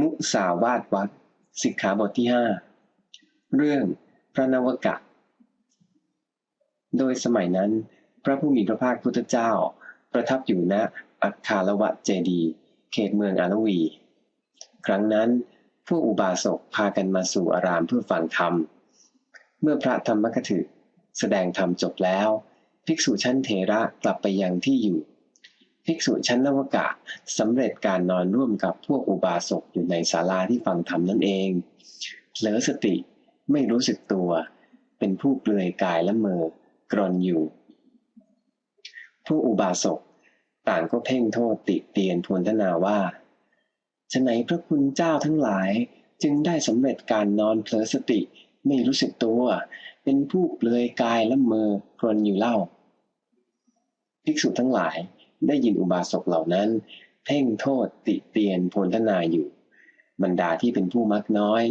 มุสาวาทวัดสิกขาบทที่ห้าเรื่องพระนวกะ โดยสมัยนั้น พระผู้มีพระภาคพุทธเจ้า ประทับอยู่ณอัคคาลวะเจดี เขตเมืองอารวี ครั้งนั้นพวกอุบาสกพากันมาสู่อารามเพื่อฟังธรรม เมื่อพระธรรมกถึแสดงธรรมจบแล้ว ภิกษุชั้นเทระกลับไปยังที่อยู่ ภิกษุชั้นนวกะสำเร็จการนอนร่วมกับพวกอุบาสกอยู่ในศาลาที่ฟังธรรมนั่นเองเผลอสติไม่รู้สึกตัว เป็นผู้เปลือยกายและเมอกรนอยู่พวกอุบาสกต่างก็เพ่งโทษติเตียนทวนทนาว่าฉไหนพระคุณเจ้าทั้งหลายจึงได้สำเร็จการนอนเผลอสติไม่รู้สึกตัว เป็นผู้เปลือยกายและเมอกรนอยู่เล่า ภิกษุทั้งหลาย ได้ยินอุบาสกเหล่านั้นเพ่งโทษติเตียนพลทนาอยู่ บรรดาที่เป็นผู้มักน้อย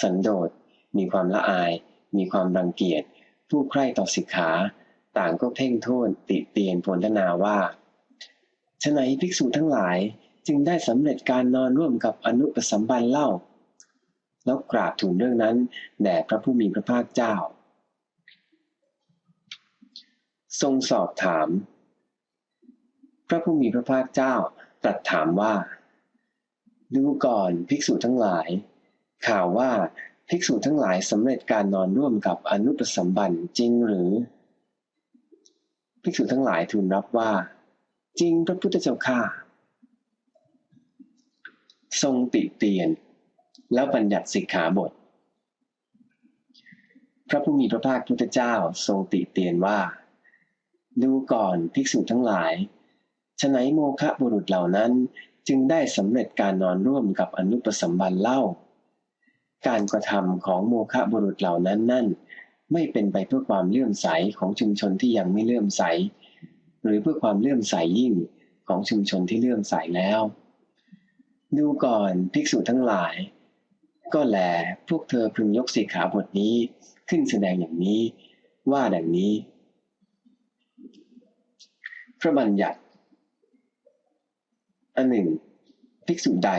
สันโดษ มีความละอาย มีความรังเกียจ ผู้ใคร่ต่อสิกขา ต่างก็เพ่งโทษติเตียนพลทนาว่าฉนัยภิกษุทั้งหลายจึงได้สำเร็จการนอนร่วมกับอนุปสัมบันเล่า แล้วกราบทูลเรื่องนั้นแด่พระผู้มีพระภาคเจ้า ทรงสอบถาม พระผู้มีพระภาคเจ้าตรัสถามว่า ดูก่อนภิกษุทั้งหลาย ข่าวว่าภิกษุทั้งหลายสำเร็จการนอนร่วมกับอนุปสัมบันจริงหรือ ภิกษุทั้งหลายทูลรับว่า จริงพระพุทธเจ้าข้าทรงติเตียน แล้วบัญญัติสิกขาบท พระผู้มีพระภาคพุทธเจ้าทรงติเตียนว่า ดูก่อนภิกษุทั้งหลาย ฉนัยโมคะบุรุษเหล่านั้นจึงได้สำเร็จการนอนร่วมกับอนุปสมบันเล่า การกระทำของโมคะบุรุษเหล่านั้นนั่น ไม่เป็นไปเพื่อความเลื่อมใสของชุมชนที่ยังไม่เลื่อมใส หรือเพื่อความเลื่อมใสยิ่งของชุมชนที่เลื่อมใสแล้ว ดูก่อนภิกษุทั้งหลาย ก็แลพวกเธอพึงยกสีขาบทนี้ขึ้นแสดงอย่างนี้ ว่าดังนี้ พระบัญญัติ อันหนึ่งภิกษุใด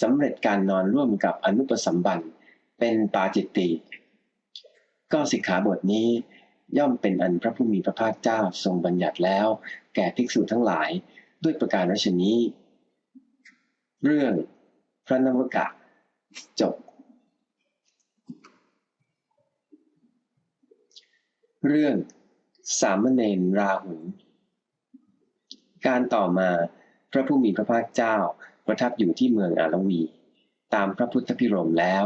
สำเร็จการนอนร่วมกับอนุปสัมบันเป็นปาจิตติก็สิกขาบทนี้ย่อมเป็นอันพระผู้มีพระภาคเจ้าทรงบัญญัติแล้ว แก่ภิกษุทั้งหลายด้วยประการรัชนี้ เรื่องพระนวกะจบ เรื่องสามเณรราหุลการต่อมา พระผู้มีพระภาคเจ้าประทับอยู่ที่เมืองอารวี ตามพระพุทธพิรมแล้ว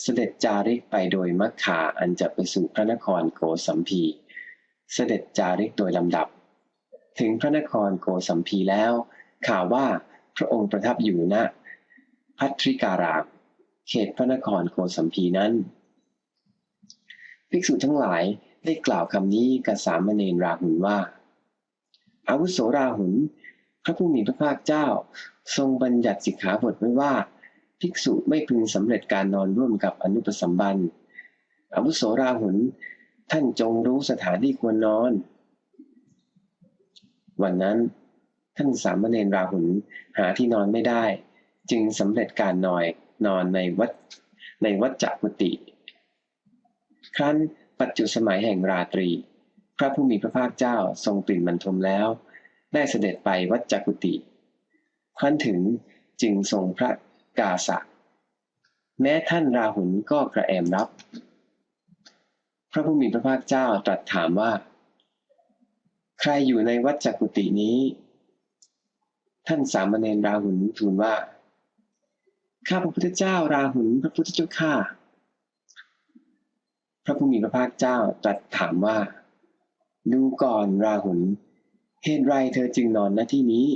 เสด็จจาริกไปโดยมัคคาอันจะไปสู่พระนครโกสัมพี เสด็จจาริกโดยลำดับ ถึงพระนครโกสัมพีแล้ว ข่าวว่าพระองค์ประทับอยู่ณพัทริการาม เขตพระนครโกสัมพีนั้น ภิกษุทั้งหลายได้กล่าวคำนี้กับสามเณรราหุลว่าอาวุโสราหุล พระผู้มีพระภาคเจ้า ทรงบัญญัติสิกขาบทไว้ว่า ภิกษุไม่พึงสำเร็จการนอนร่วมกับอนุปสัมบันอาวุโสราหุลท่านจงรู้สถานที่ควรนอน วันนั้น ท่านสามเณรราหุลหาที่นอนไม่ได้ จึงสำเร็จการนอยนอนในวัดในวัดจักุติ ครั้นปัจจุสมัยแห่งราตรี พระผู้มีพระภาคเจ้าทรงปริ่นบรรทมแล้ว ได้เสด็จไปวัดจักุติครั้นถึงจึงทรงพระกาสะแม้ท่านราหุลก็กระแอมรับ พระผู้มีพระภาคเจ้าตรัสถามว่า ใครอยู่ในวัดจักุตินี้ ท่านสามเณรราหุลทูลว่า ข้าพระพุทธเจ้าราหุลพระพุทธเจ้าข้าพระผู้มีพระภาคเจ้าตรัสถามว่า ดูก่อนราหุล เหตุไรเธอจึงนอนณที่นี้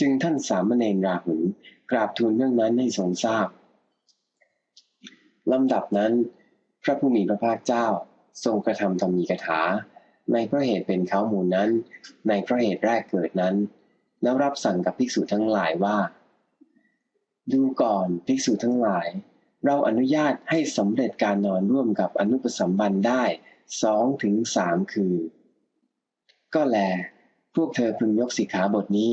จึงท่านสามเณรราหุลกราบทูลเรื่องนั้นให้ทรงทราบลำดับนั้น พระผู้มีพระภาคเจ้าทรงกระทำธรรมีกถา ในพระเหตุเป็นเขามูลนั้น ในพระเหตุแรกเกิดนั้น แล้วรับสั่งกับภิกษุทั้งหลายว่า ดูก่อนภิกษุทั้งหลาย เราอนุญาตให้สำเร็จการนอนร่วมกับอนุปสัมบันได้สองถึงสามคือ ก็แล พวกเธอพึงยกสิกขาบทนี้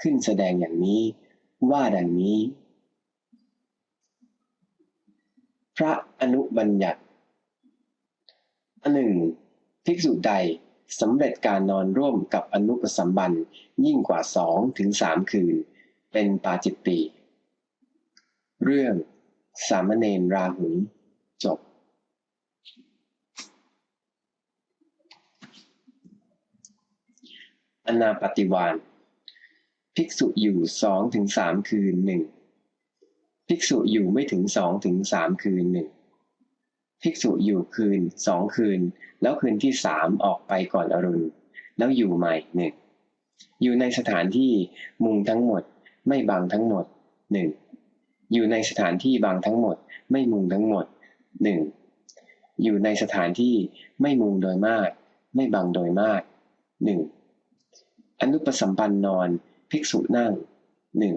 ขึ้นแสดงอย่างนี้ ว่าดังนี้ พระอนุบัญญัติอันหนึ่งภิกษุใดสำเร็จการนอนร่วมกับอนุปสัมบันยิ่งกว่าสองถึงสามคืน เป็นปาจิตติ เรื่องสามเณรราหุลจบ อนาปฏิวานภิกษุอยู่สองถึงสามคืนหนึ่งภิกษุอยู่ไม่ถึงสองถึงสามคืนหนึ่งภิกษุอยู่คืนสองคืน แล้วคืนที่สามออกไปก่อนอรุณ แล้วอยู่ใหม่หนึ่งอยู่ในสถานที่มุงทั้งหมด ไม่บังทั้งหมดหนึ่งอยู่ในสถานที่บังทั้งหมด ไม่มุงทั้งหมดหนึ่งอยู่ในสถานที่ไม่มุงโดยมาก ไม่บังโดยมากหนึ่ง อนุปสัมปันนอน ภิกษุนั่งหนึ่ง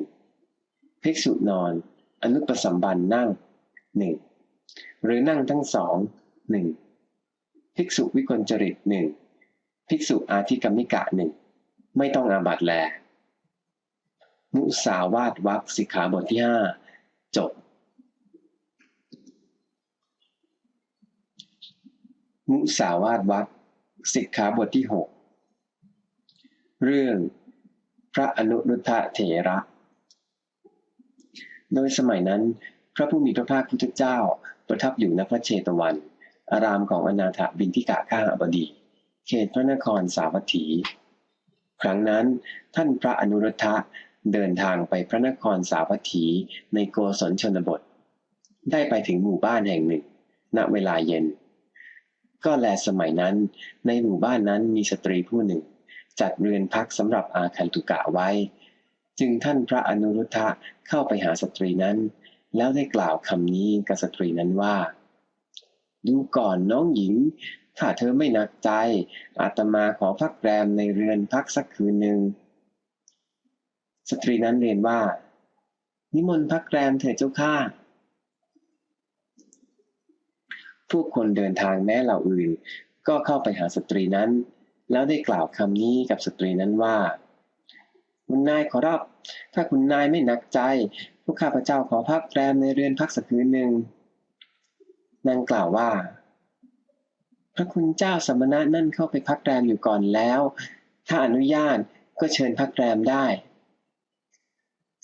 ภิกษุนอน อนุปสัมบันนั่งหนึ่งหรือนั่งทั้งสองหนึ่งภิกษุวิกลจริตหนึ่งภิกษุอาธิกรรมิกะหนึ่งไม่ต้องอาบัตแล มุสาวาตวักสิกขาบทที่ห้าจบ มุสาวาตวักสิกขาบทที่หก เรื่องพระอนุรุทธะเถระ โดยสมัยนั้น พระผู้มีพระภาคพุทธเจ้าประทับอยู่ณพระเชตวัน อารามของอนาถบินทิกาข้าบดี เขตพระนครสาวัตถี ครั้งนั้นท่านพระอนุรุทธะเดินทางไปพระนครสาวัตถีในโกศลชนบท ได้ไปถึงหมู่บ้านแห่งหนึ่ง ณเวลาเย็น ก็แลสมัยนั้นในหมู่บ้านนั้นมีสตรีผู้หนึ่ง จัดเรือนพักสำหรับอาคันตุกะไว้ จึงท่านพระอนุรุทธะเข้าไปหาสตรีนั้น แล้วได้กล่าวคำนี้กับสตรีนั้นว่า ดูก่อนน้องหญิง ถ้าเธอไม่หนักใจ อาตมาขอพักแรมในเรือนพักสักคืนหนึ่ง สตรีนั้นเรียนว่า นิมนต์พักแรมเถิดเจ้าข้าผู้คนเดินทางแม้เหล่าอื่น ก็เข้าไปหาสตรีนั้น แล้วได้กล่าวคำนี้กับสตรีนั้นว่า คุณนายขอรับ ถ้าคุณนายไม่หนักใจ พวกข้าพเจ้าขอพักแรมในเรือนพักสักคืนหนึ่งนางกล่าวว่า พระคุณเจ้าสมณะนั่นเข้าไปพักแรมอยู่ก่อนแล้ว ถ้าอนุญาตก็เชิญพักแรมได้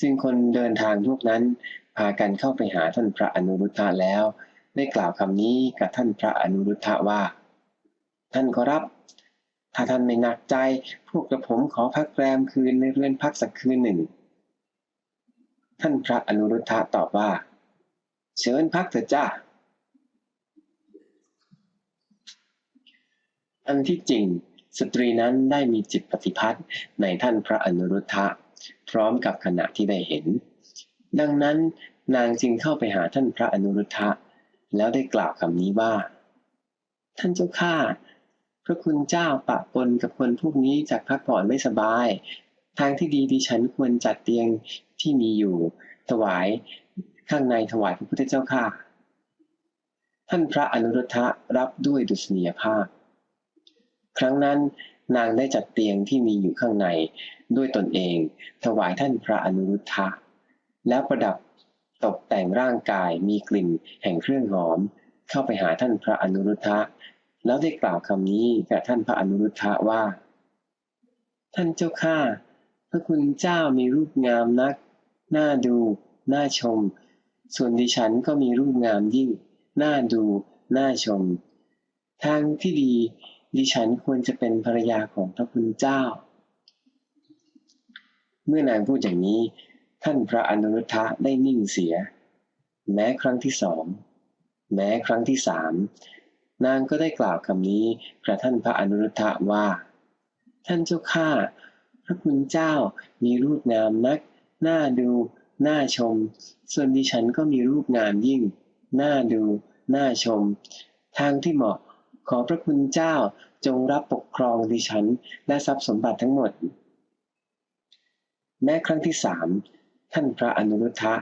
จึงคนเดินทางพวกนั้นพากันเข้าไปหาท่านพระอนุรุทธะแล้ว ได้กล่าวคำนี้กับท่านพระอนุรุทธะว่า ท่านขอรับ ถ้าท่านไม่หนักใจ พวกกระผมขอพักแรมคืนในเรือนพักสักคืนหนึ่ง ท่านพระอนุรุทธะตอบว่า เชิญพักเถิดจ้าอันที่จริง สตรีนั้นได้มีจิตปฏิพัทธ์ในท่านพระอนุรุทธะ พร้อมกับขณะที่ได้เห็น ดังนั้นนางจึงเข้าไปหาท่านพระอนุรุทธะ แล้วได้กล่าวคำนี้ว่า ท่านเจ้าข้า พระคุณเจ้าปะปนกับคนพวกนี้จากพักผ่อนไม่สบาย ทางที่ดีดิฉันควรจัดเตียงที่มีอยู่ ถวายข้างในถวายพระพุทธเจ้าค่ะ ท่านพระอนุรุทธะรับด้วยดุษณียภาพ ครั้งนั้นนางได้จัดเตียงที่มีอยู่ข้างในด้วยตนเอง ถวายท่านพระอนุรุทธะ แล้วประดับตกแต่งร่างกายมีกลิ่นแห่งเครื่องหอม เข้าไปหาท่านพระอนุรุทธะ แล้วได้กล่าวคำนี้แก่ท่านพระอนุรุทธะว่า ท่านเจ้าข้าพระคุณเจ้ามีรูปงามนัก น่าดู น่าชม ส่วนดิฉันก็มีรูปงามยิ่ง น่าดู น่าชม ทางที่ดี ดิฉันควรจะเป็นภรรยาของพระคุณเจ้า เมื่อนางพูดอย่างนี้ ท่านพระอนุรุทธะได้นิ่งเสีย แม้ครั้งที่สอง แม้ครั้งที่สาม นางก็ได้กล่าวคำนี้กระท่านพระอนุรุทธะว่า ท่านเจ้าข้าพระคุณเจ้ามีรูปงามนัก น่าดู น่าชม ส่วนดิฉันก็มีรูปงามยิ่ง น่าดู น่าชม ทางที่เหมาะ ขอพระคุณเจ้าจงรับปกครองดิฉัน และทรัพย์สมบัติทั้งหมด แม้ครั้งที่สามท่านพระอนุรุทธะ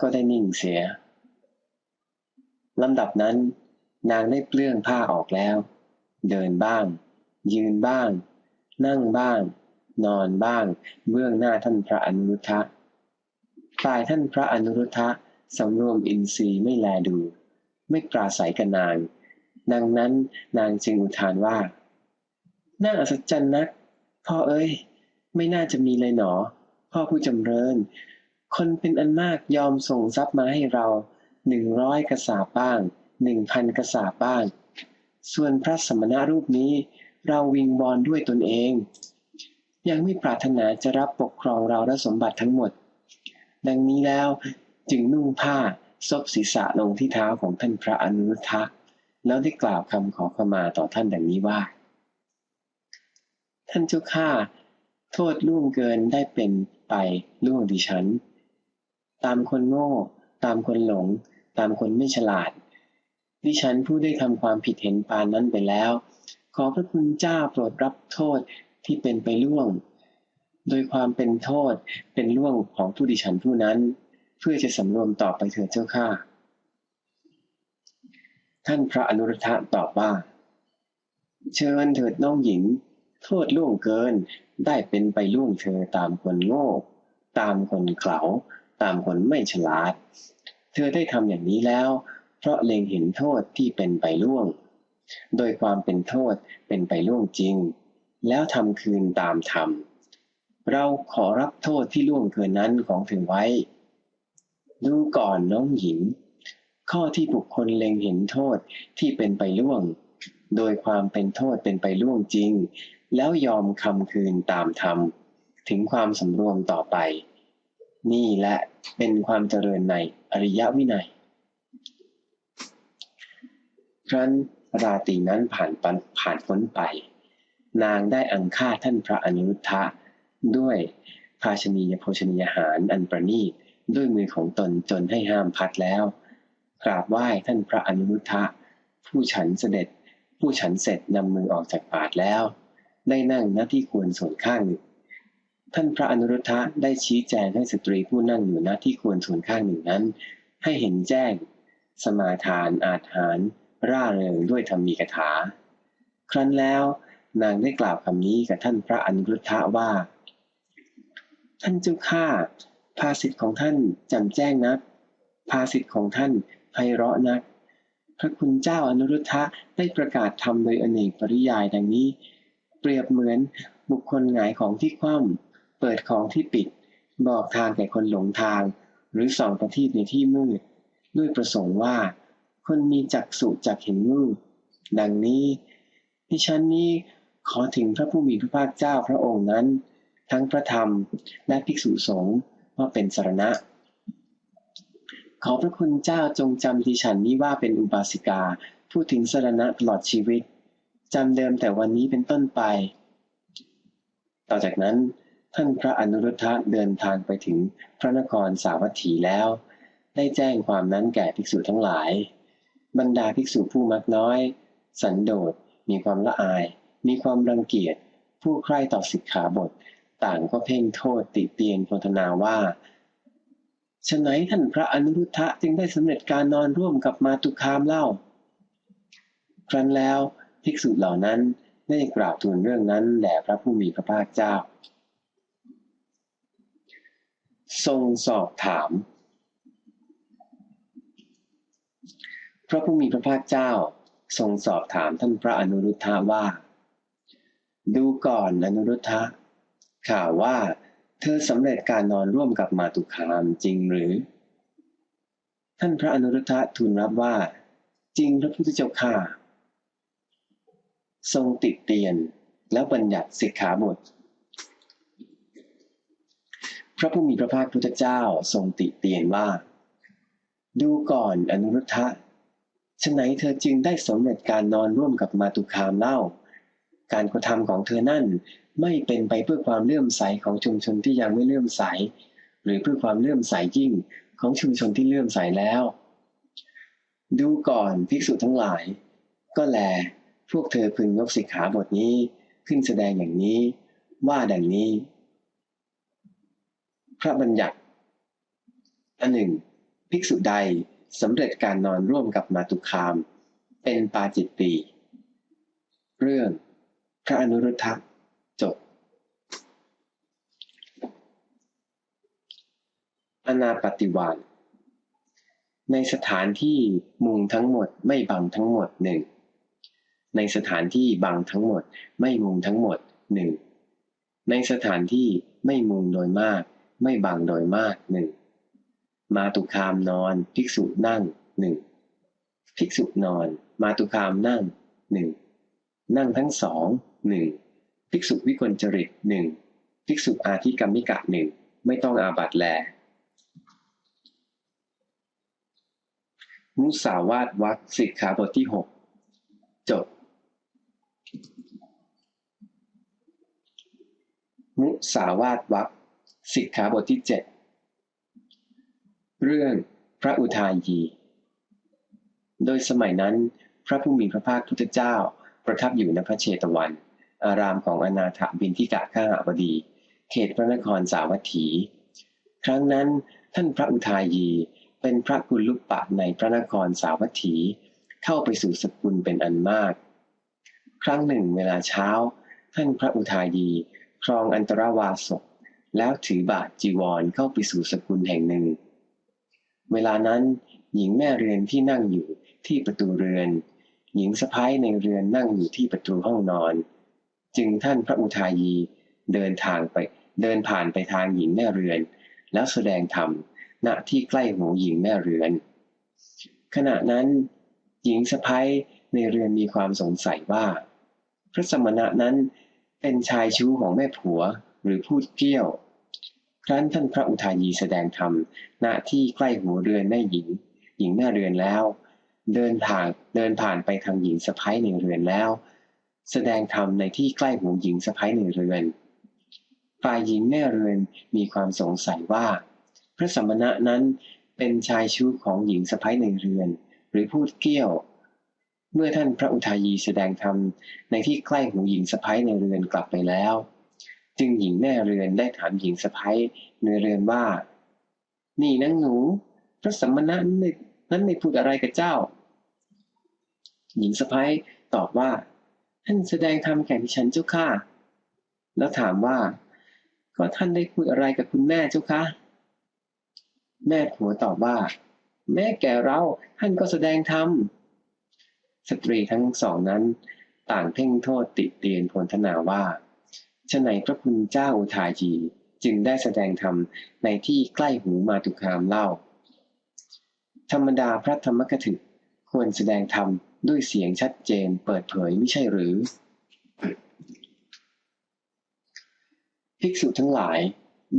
ก็ได้นิ่งเสียลำดับนั้น นางได้เปลื้องผ้าออกแล้ว เดินบ้าง ยืนบ้าง นั่งบ้าง นอนบ้าง เบื้องหน้าท่านพระอนุรุทธะฝ่ายท่านพระอนุรุทธะสำรวมอินทรีย์ไม่แลดู ไม่ปราศัยกับนาง ดังนั้นนางจึงอุทานว่า น่าอัศจรรย์นัก พ่อเอ้ย ไม่น่าจะมีเลยหนอ พ่อผู้จำเริญ คนเป็นอันมากยอมส่งทรัพย์มาให้เราหนึ่งร้อยกระสาบบ้าง หนึ่งพันกระสาบ้าง ส่วนพระสมณะรูปนี้เราวิงวอนด้วยตนเอง ยังไม่ปรารถนาจะรับปกครองเราและสมบัติทั้งหมด ดังนี้แล้วจึงนุ่งผ้าซบศีรษะลงที่เท้าของท่านพระอนุรุทธะแล้วได้กล่าวคำขอขมาต่อท่านดังนี้ว่า ท่านเจ้าข้าโทษล่วงเกินได้เป็นไปล่วงดิฉัน ตามคนโง่ ตามคนหลง ตามคนไม่ฉลาด ดิฉันผู้ได้ทำความผิดเห็นปานนั้นไปแล้ว ขอพระคุณเจ้าโปรดรับโทษที่เป็นไปล่วง โดยความเป็นโทษเป็นล่วงของผู้ดิฉันผู้นั้น เพื่อจะสำรวมต่อไปเถิดเจ้าข้าท่านพระอนุรุทธะตอบว่า เชิญเถิดน้องหญิง โทษล่วงเกินได้เป็นไปล่วงเธอตามคนโง่ ตามคนเขลาตามคนไม่ฉลาด เธอได้ทำอย่างนี้แล้ว เพราะเล็งเห็นโทษที่เป็นไปล่วง โดยความเป็นโทษเป็นไปล่วงจริง แล้วทำคืนตามธรรม เราขอรับโทษที่ล่วงเกินนั้นของเธอไว้ ดูก่อนน้องหญิง ข้อที่บุคคลเล็งเห็นโทษที่เป็นไปล่วง โดยความเป็นโทษเป็นไปล่วงจริง แล้วยอมคำคืนตามธรรม ถึงความสำรวมต่อไป นี่แหละเป็นความเจริญในอริยวินัย ครั้นราตรีนั้นผ่านผ่านพ้นไป นางได้อังคาท่านพระอนุรุทธะด้วยภาชนียโภชนียาหารอันประณีตด้วยมือของตนจนให้ห้ามพัดแล้ว กราบไหว้ท่านพระอนุรุทธะผู้ฉันเสด็จ ผู้ฉันเสร็จนำมือออกจากบาทแล้ว ได้นั่งหน้าที่ควรส่วนข้างหนึ่งท่านพระอนุรุทธะได้ชี้แจงให้สตรีผู้นั่งอยู่หน้าที่ควรส่วนข้างหนึ่งนั้น ให้เห็นแจ้ง สมาทานอาถาน ร่าเริงด้วยธรรมีกถา ครั้นแล้วนางได้กล่าวคำนี้กับท่านพระอนุรุทธะว่า ท่านเจ้าข้าภาสิทธิ์ของท่านจำแจ้งนัก ภาสิทธิ์ของท่านไพเราะนัก พระคุณเจ้าอนุรุทธะได้ประกาศธรรมโดยอเนกปริยายดังนี้ เปรียบเหมือนบุคคลหงายของที่คว่ำเปิดของที่ปิด บอกทางแก่คนหลงทาง หรือส่องประทีปในที่มืด ด้วยประสงค์ว่า คนมีจักษุจักเห็นมืดดังนี้ดิฉันนี้ขอถึงพระผู้มีพระภาคเจ้าพระองค์นั้น ทั้งพระธรรมและภิกษุสงฆ์ว่าเป็นสารณะ ขอพระคุณเจ้าจงจำดิฉันนี้ว่าเป็นอุบาสิกาพูดถึงสารณะตลอดชีวิตจำเดิมแต่วันนี้เป็นต้นไป ต่อจากนั้นท่านพระอนุรุทธะเดินทางไปถึงพระนครสาวัตถีแล้ว ได้แจ้งความนั้นแก่ภิกษุทั้งหลาย บรรดาภิกษุผู้มักน้อย สันโดษมีความละอาย มีความรังเกียจ ผู้ใคร่ต่อสิกขาบท ต่างก็เพ่งโทษติเตียนโพธนาว่าฉะไหนท่านพระอนุรุทธะจึงได้สำเร็จการนอนร่วมกับมาตุคามเล่า ครั้นแล้วภิกษุเหล่านั้นได้กราบทูลเรื่องนั้นแด่พระผู้มีพระภาคเจ้า ทรงสอบถาม พระผู้มีพระภาคเจ้าทรงสอบถามท่านพระอนุรุทธะว่า ดูก่อนอนุรุทธะข่าวว่า เธอสำเร็จการนอนร่วมกับมาตุคามจริงหรือ ท่านพระอนุรุทธะทูลรับว่า จริงพระพุทธเจ้าข้าทรงติดเตียนแล้วบัญญัติสิกขาบท พระผู้มีพระภาคพุทธเจ้าทรงติเตียนว่า ดูก่อนอนุรุทธะ ฉะไหนเธอจึงได้สำเร็จการนอนร่วมกับมาตุคามเล่า การกระทำของเธอนั่นไม่เป็นไปเพื่อความเลื่อมใสของชุมชนที่ยังไม่เลื่อมใส หรือเพื่อความเลื่อมใสยิ่งของชุมชนที่เลื่อมใสแล้ว ดูก่อนภิกษุทั้งหลาย ก็แล พวกเธอพึงยกสิกขาบทนี้ขึ้นแสดงอย่างนี้ ว่าดังนี้ พระบัญญัติอันหนึ่ง ภิกษุใด สำเร็จการนอนร่วมกับมาตุคาม เป็นปาจิตตีเรื่องพระอนุรุทธะจบ อนาปฏิวานในสถานที่มุงทั้งหมดไม่บังทั้งหมดหนึ่งในสถานที่บังทั้งหมดไม่มุงทั้งหมดหนึ่งในสถานที่ไม่มุงโดยมาก ไม่บังโดยมากหนึ่ง มาตุคามนอน ภิกษุนั่งหนึ่งภิกษุนอน มาตุคามนั่งหนึ่งนั่งทั้งสองหนึ่งภิกษุวิกลจริตหนึ่งภิกษุอาทิกรรมิกะหนึ่งไม่ต้องอาบัตแล มุสาวาทวักสิกขาบทที่หกจบ มุสาวาทวักสิกขาบทที่เจ็ด เรื่องพระอุทายี โดยสมัยนั้น พระผู้มีพระภาคพุทธเจ้า ประทับอยู่ณพระเชตวัน อารามของอนาถบินทิกะข้าหาบดี เขตพระนครสาวัตถี ครั้งนั้นท่านพระอุทายีเป็นพระกุลุปปะในพระนครสาวัตถี เข้าไปสู่สกุลเป็นอันมาก ครั้งหนึ่งเวลาเช้า ท่านพระอุทายีครองอันตรวาสกแล้วถือบาทจีวรเข้าไปสู่สกุลแห่งหนึ่ง เวลานั้นหญิงแม่เรือนที่นั่งอยู่ที่ประตูเรือน หญิงสะพ้ายในเรือนนั่งอยู่ที่ประตูห้องนอน จึงท่านพระอุทายีเดินทางไปเดินผ่านไปทางหญิงแม่เรือน แล้วแสดงธรรมณที่ใกล้หูหญิงแม่เรือน ขณะนั้นหญิงสะพ้ายในเรือนมีความสงสัยว่า พระสมณะนั้นเป็นชายชู้ของแม่ผัวหรือพูดเกี้ยว ครั้นท่านพระอุทายีแสดงธรรมณที่ใกล้หูเรือนแม่หญิง หญิงแม่เรือนแล้ว เดินผ่านเดินผ่านไปทางหญิงสะพ้ายในเรือนแล้ว แสดงธรรมในที่ใกล้หูหญิงสะพ้ายในเรือนฝ่ายหญิงแม่เรือนมีความสงสัยว่า พระสมณะนั้นเป็นชายชู้ของหญิงสะพ้ายในเรือน หรือพูดเกี้ยว เมื่อท่านพระอุทายีแสดงธรรมในที่ใกล้หูหญิงสะพ้ายในเรือนกลับไปแล้ว จึงหญิงแม่เรือนได้ถามหญิงสะพ้ายในเรือนว่า นี่นางหนู พระสมณะนั้นนั้นไม่พูดอะไรกับเจ้า หญิงสะพ้ายตอบว่า ท่านแสดงธรรมแก่ดิฉันเจ้าค่ะ แล้วถามว่า ก็ท่านได้พูดอะไรกับคุณแม่เจ้าคะแม่ผัวตอบว่า แม่แก่เราท่านก็แสดงธรรมสตรีทั้งสองนั้น ต่างเพ่งโทษติเตียนพลทนาว่า ฉะไหนพระคุณเจ้าอุทายีจึงได้แสดงธรรมในที่ใกล้หูมาตุคามเล่า ธรรมดาพระธรรมกถึกควรแสดงธรรมด้วยเสียงชัดเจนเปิดเผยไม่ใช่หรือ ภิกษุทั้งหลาย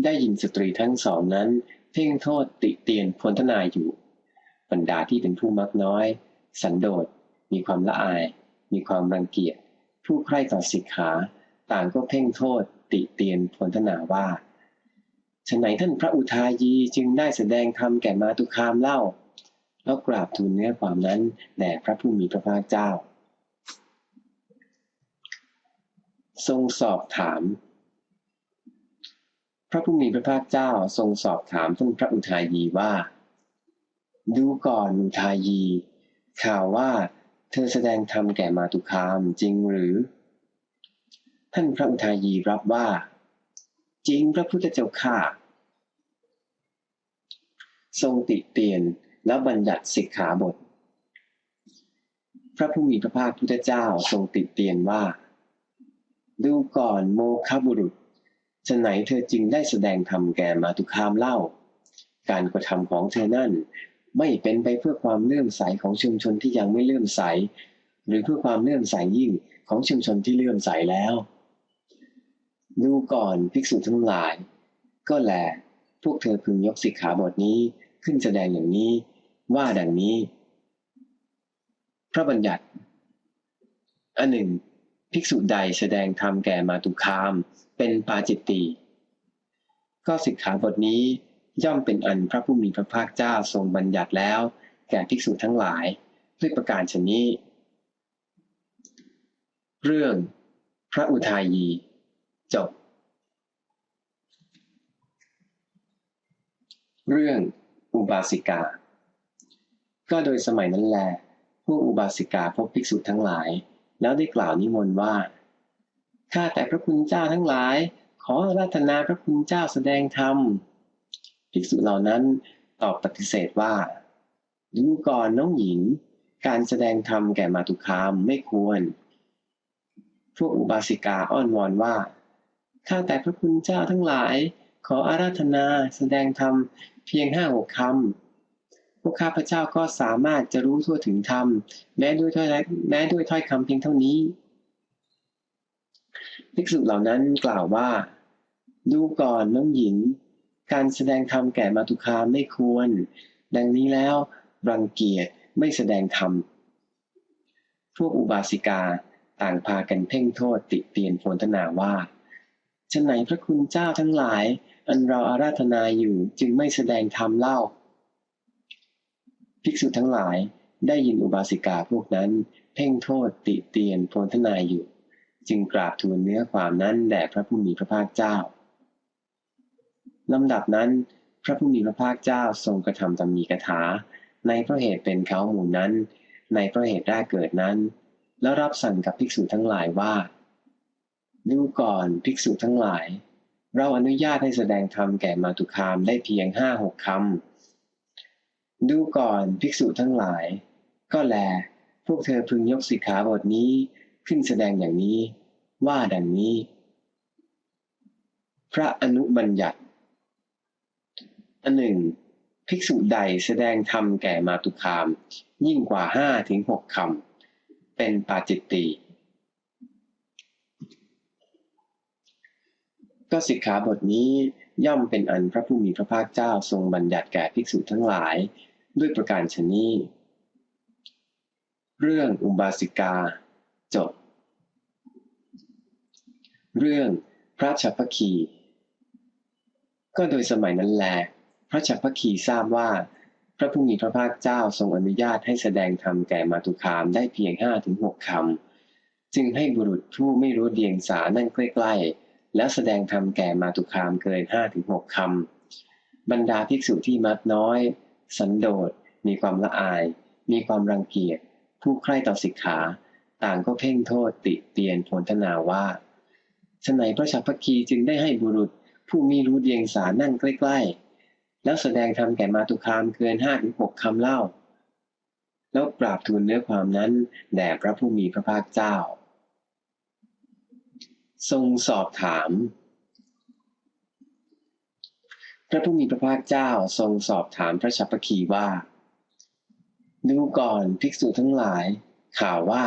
ได้ยินสตรีทั้งสองนั้น เพ่งโทษติเตียนพลทนาอยู่ บรรดาที่เป็นผู้มักน้อย สันโดษมีความละอาย มีความรังเกียจผู้ใคร่ต่อสิกขา ต่างก็เพ่งโทษติเตียนพลทนาว่าฉไหนท่านพระอุทายีจึงได้แสดงธรรมแก่มาตุคามเล่า แล้วกราบทูลเนื้อความนั้นแด่พระผู้มีพระภาคเจ้า ทรงสอบถาม พระผู้มีพระภาคเจ้าทรงสอบถามท่านพระอุทายีว่า ดูก่อนอุทายี ข่าวว่าเธอแสดงธรรมแก่มาตุคามจริงหรือ ท่านพระอุทายีรับว่า จริงพระพุทธเจ้าข้าทรงติเตียนแล้วบัญญัติสิกขาบท พระผู้มีพระภาคพุทธเจ้าทรงติเตียนว่า ดูก่อนโมคบุรุษฉะไหนเธอจึงได้แสดงธรรมแก่มาตุคามเล่า การกระทำของเธอนั่น ไม่เป็นไปเพื่อความเลื่อมใสของชุมชนที่ยังไม่เลื่อมใส หรือเพื่อความเลื่อมใสยิ่งของชุมชนที่เลื่อมใสแล้ว ดูก่อนภิกษุทั้งหลาย ก็แล พวกเธอพึงยกสิกขาบทนี้ขึ้นแสดงอย่างนี้ ว่าดังนี้ พระบัญญัติ อันหนึ่ง ภิกษุใดแสดงธรรมแก่มาตุคาม เป็นปาจิตตีก็สิกขาบทนี้ย่อมเป็นอันพระผู้มีพระภาคเจ้าทรงบัญญัติแล้ว แก่ภิกษุทั้งหลายด้วยประการชนนี้ เรื่อง พระอุทายี จบ เรื่องอุบาสิกา ก็โดยสมัยนั้นแล ผู้อุบาสิกาพบภิกษุทั้งหลาย แล้วได้กล่าวนิมนต์ว่า ข้าแต่พระคุณเจ้าทั้งหลาย ขอราธนาพระคุณเจ้าแสดงธรรมภิภิกษุเหล่านั้นตอบปฏิเสธว่า ดูก่อนน้องหญิง การแสดงธรรมแก่มาตุคามไม่ควร พวกอุบาสิกาอ้อนวอนว่า ข้าแต่พระคุณเจ้าทั้งหลาย ขออาราธนาแสดงธรรมเพียงห้าหกคำพวกข้าพเจ้าก็สามารถจะรู้ทั่วถึงธรรม แม้ด้วยถ้อยแม้ด้วยถ้อยคำเพียงเท่านี้ภิกษุเหล่านั้นกล่าวว่า ดูก่อนน้องหญิง การแสดงธรรมแก่มาตุคามไม่ควร ดังนี้แล้วรังเกียจไม่แสดงธรรมพวกอุบาสิกาต่างพากันเพ่งโทษติเตียนโพนธนาว่า ฉะไหนพระคุณเจ้าทั้งหลาย อันเราอาราธนาอยู่จึงไม่แสดงธรรมเล่า ภิกษุทั้งหลายได้ยินอุบาสิกาพวกนั้น เพ่งโทษติเตียนโพนธนาอยู่ จึงกราบทูลเนื้อความนั้นแด่พระผู้มีพระภาคเจ้าลำดับนั้น พระผู้มีพระภาคเจ้าทรงกระทำตำมีกถา ในพระเหตุเป็นเขาหมู่นั้น ในพระเหตุแรกเกิดนั้น แล้วรับสั่งกับภิกษุทั้งหลายว่า ดูก่อนภิกษุทั้งหลาย เราอนุญาตให้แสดงธรรมแก่มาตุคามได้เพียงห้าหกคำดูก่อนภิกษุทั้งหลาย ก็แล พวกเธอพึงยกสิกขาบทนี้ขึ้นแสดงอย่างนี้ ว่าดังนี้ พระอนุบัญญัติอันหนึ่งภิกษุใดแสดงธรรมแก่มาตุคาม ยิ่งกว่าห้าถึงหกคำเป็นปาจิตติ ก็สิกขาบทนี้ย่อมเป็นอันพระผู้มีพระภาคเจ้าทรงบัญญัติแก่ภิกษุทั้งหลาย ด้วยประการชนีเรื่องอุบาสิกา จบ เรื่องพระชัพพคี ก็โดยสมัยนั้นแล พระชัพพคีทราบว่า พระผู้มีพระภาคเจ้าทรงอนุญาตให้แสดงธรรมแก่มาตุคามได้เพียงห้าถึงหกคำ จึงให้บุรุษผู้ไม่รู้เดียงสานั่งใกล้ๆ แล้วแสดงธรรมแก่มาตุคามเกินห้าถึงหกคำบรรดาภิกษุที่มักน้อย สันโดษ มีความละอาย มีความรังเกียจ ผู้ใคร่ต่อสิกขา ต่างก็เพ่งโทษติเตียนโพนธนาว่าฉนัยพระชัพพคีจึงได้ให้บุรุษ ผู้มีรู้เดียงสานั่งใกล้ๆ แล้วแสดงธรรมแก่มาตุคามเกินห้าถึงหกคำเล่า แล้วปราบทูลเนื้อความนั้นแด่พระผู้มีพระภาคเจ้า ทรงสอบถาม พระผู้มีพระภาคเจ้าทรงสอบถามพระชัพพคีว่า ดูก่อนภิกษุทั้งหลาย ข่าวว่า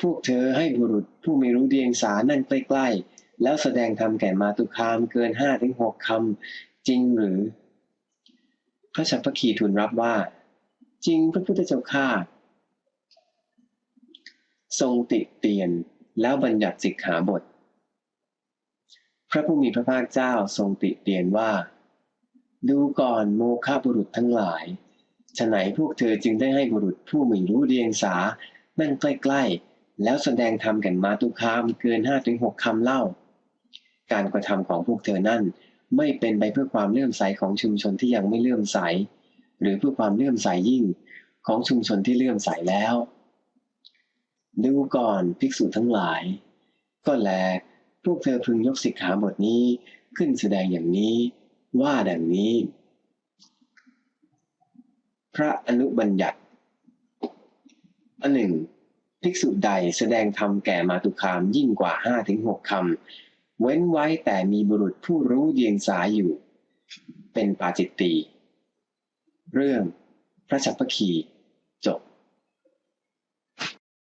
พวกเธอให้บุรุษผู้ไม่รู้เดียงสานั่งใกล้ๆ แล้วแสดงธรรมแก่มาตุคามเกินห้าถึงหกคำจริงหรือ พระชัพพคีทูลรับว่า จริงพระพุทธเจ้าข้าทรงติเตียนแล้วบัญญัติสิกขาบท ระผู้มีพระภาคเจ้าทรงติเตียนว่า ดูก่อนโมฆะบุรุษทั้งหลายฉไหนพวกเธอจึงได้ให้บุรุษผู้ม่รู้เรียงสา นั่งใกล้ๆ แล้วแสดงธรรมกันมาตุคามเกินห้าถึงหกคำเล่า การกระทำของพวกเธอนั่นไม่เป็นไปเพื่อความเลื่อมใสของชุมชนที่ยังไม่เลื่อมใส หรือเพื่อความเลื่อมใสยิ่งของชุมชนที่เลื่อมใสแล้ว ดูก่อนภิกษุทั้งหลาย ก็แล พวกเธอพึงยกสิกขาบทนี้ขึ้นแสดงอย่างนี้ ว่าดังนี้ พระอนุบัญญัติอันหนึ่งภิกษุใดแสดงธรรมแก่มาตุคามยิ่งกว่าห้าถึงหกคำ เว้นไว้แต่มีบุรุษผู้รู้เดียงสาอยู่ เป็นปาจิตตี เรื่องพระชัพพคี